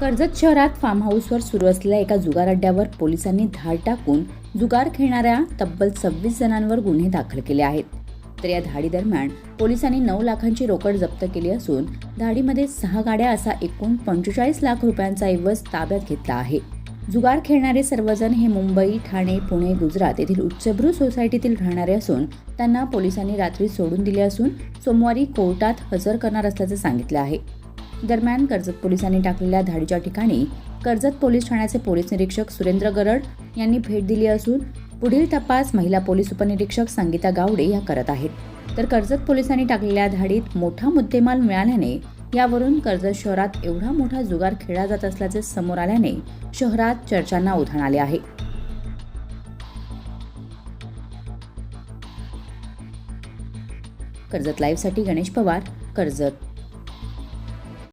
कर्जत शहरात फार्म हाऊसवर सुरू असलेल्या एका जुगार अड्ड्यावर पोलिसांनी धाड टाकून जुगार खेळणाऱ्या तब्बल सव्वीस जणांवर गुन्हे दाखल केले आहेत. तर या धाडीदरम्यान पोलिसांनी नऊ लाखांची रोकड जप्त केली असून धाडीमध्ये सहा गाड्या असा एकूण पंचेचाळीस लाख रुपयांचा ऐवज ताब्यात घेतला आहे. जुगार खेळणारे सर्वजण हे मुंबई ठाणे पुणे गुजरात येथील उच्चभ्रू सोसायटीतील राहणारे असून त्यांना पोलिसांनी रात्री सोडून दिले असून सोमवारी कोर्टात हजर करणार असल्याचं सांगितलं आहे. दरम्यान कर्जत पोलिसांनी टाकलेल्या धाडीच्या ठिकाणी कर्जत पोलीस ठाण्याचे पोलीस निरीक्षक सुरेंद्र गरड यांनी भेट दिली असून पुढील तपास महिला पोलीस उपनिरीक्षक संगीता गावडे या करत आहेत. तर कर्जत पोलिसांनी टाकलेल्या धाडीत मोठा मुद्देमाल मिळाल्याने यावरून कर्जत शहरात एवढा मोठा जुगार खेळला जात असल्याचे समोर आल्याने शहरात चर्चांना उधाण आले आहे. कर्जत लाईव्हसाठी गणेश पवार कर्जत